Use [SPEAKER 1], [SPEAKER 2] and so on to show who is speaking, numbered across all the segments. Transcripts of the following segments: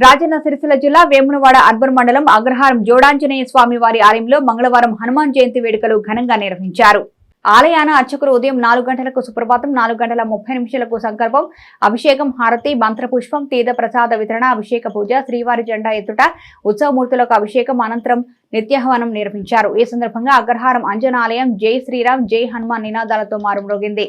[SPEAKER 1] రాజన్న సిరిసిల్ల జిల్లా వేమునవాడ అర్బన్ మండలం అగ్రహారం జోడాంజనేయ స్వామి వారి ఆలయంలో మంగళవారం హనుమాన్ జయంతి వేడుకలు ఘనంగా నిర్వహించారు. ఆలయాన అర్చకులు ఉదయం నాలుగు గంటలకు సుప్రభాతం నాలుగు గంటల ముప్పై నిమిషాలకు సంకల్పం అభిషేకం హారతి మంత్రపుష్పం తీర్థ ప్రసాద వితరణ అభిషేక పూజ శ్రీవారి జెండా ఎత్తుట ఉత్సవమూర్తులకు అభిషేకం అనంతరం నిత్యాహ్వానం నిర్వహించారు. ఈ సందర్భంగా అగ్రహారం అంజనాలయం జై శ్రీరామ్ జై హనుమాన్ నినాదాలతో మారుమ్రోగింది.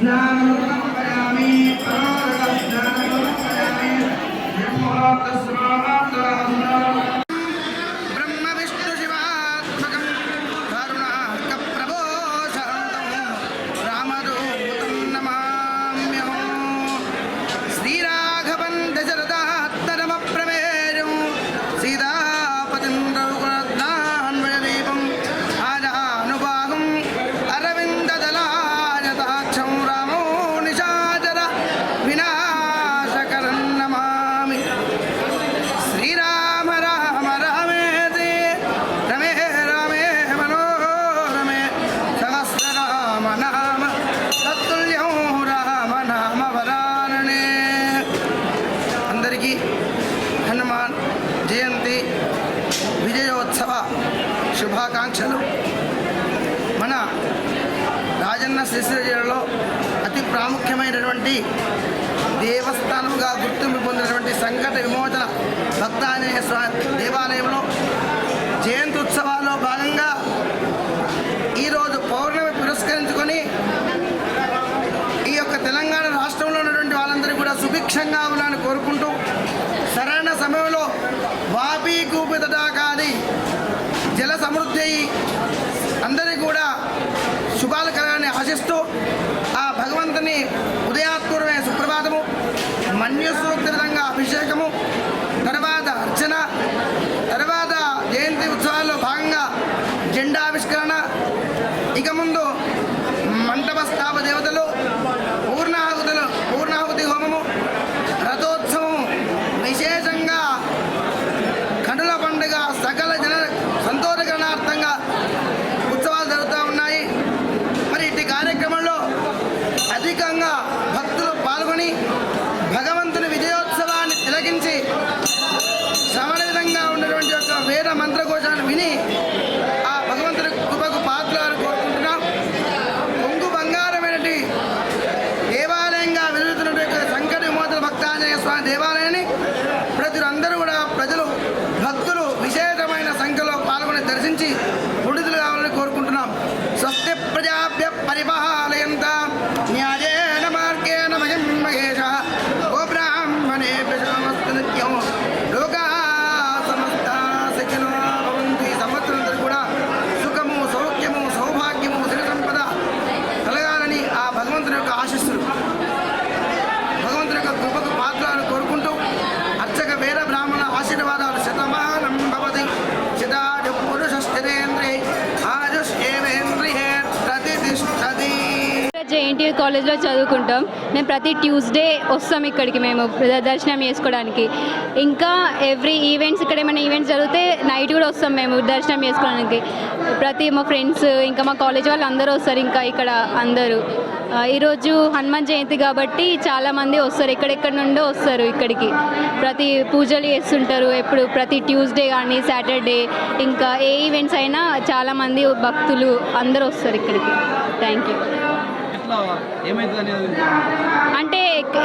[SPEAKER 2] No. శుభాకాంక్షలు. మన రాజన్న శ్రీశ్రీ జిల్లాలో అతి ప్రాముఖ్యమైనటువంటి దేవస్థానంగా గుర్తింపు పొందినటువంటి సంకట విమోచన భక్తాంజనేయ స్వామి దేవాలయంలో జయంతి ఉత్సవాల్లో భాగంగా ఈరోజు పౌర్ణమి పురస్కరించుకొని ఈ యొక్క తెలంగాణ రాష్ట్రంలో ఉన్నటువంటి వాళ్ళందరూ కూడా సుభిక్షంగా ఉండాలని కోరుకుంటూ సరైన సమయంలో వాపీ కూపి తటాకాది సమృద్ధి అందరికీ కూడా శుభాలు కలగాలని ఆశిస్తూ ఆ భగవంతుని ఉదయాత్పూర్వమైన సుప్రభాతము మన్యసూక్త విధంగా అభిషేకము తర్వాత అర్చన తర్వాత జయంతి ఉత్సవాల్లో భాగంగా జెండావిష్కరణ ఇక ముందు యొక్క వేద మంత్రకోశాన్ని విని ఆ భగవంతుడి కృపకు పాత్రలు కోరుకుంటున్నాం. కొంగు బంగారమైనటి దేవాలయంగా వెలుగుతున్నటువంటి సంకట విమోచన భక్తాంజనేయ స్వామి దేవాలయాన్ని ప్రజలందరూ కూడా ప్రజలు
[SPEAKER 3] కాలేజ్లో చదువుకుంటాం. మేము ప్రతి ట్యూస్డే వస్తాం ఇక్కడికి మేము దర్శనం చేసుకోవడానికి. ఇంకా ఎవ్రీ ఈవెంట్స్ ఇక్కడ ఏమైనా ఈవెంట్స్ జరిగితే నైట్ కూడా వస్తాం మేము దర్శనం చేసుకోవడానికి. ప్రతి మా ఫ్రెండ్స్ ఇంకా మా కాలేజ్ వాళ్ళు అందరూ వస్తారు ఇంకా ఇక్కడ అందరూ. ఈరోజు హనుమాన్ జయంతి కాబట్టి చాలామంది వస్తారు ఎక్కడెక్కడి నుండో వస్తారు ఇక్కడికి. ప్రతి పూజలు చేస్తుంటారు ఎప్పుడు ప్రతి ట్యూస్డే కానీ సాటర్డే ఇంకా ఏ ఈవెంట్స్ అయినా చాలామంది భక్తులు అందరూ వస్తారు ఇక్కడికి. Thank you.
[SPEAKER 4] ఎట్లా ఏమైతుంది అనేది
[SPEAKER 3] అంటే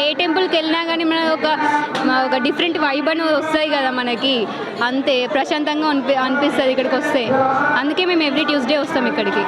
[SPEAKER 3] ఏ టెంపుల్కి వెళ్ళినా కానీ మన ఒక ఒక డిఫరెంట్ వైబ్ అని వస్తాయి కదా మనకి. అంతే ప్రశాంతంగా అనిపి అనిపిస్తుంది ఇక్కడికి వస్తే. అందుకే మేము ఎవ్రీ ట్యూస్డే వస్తాం ఇక్కడికి.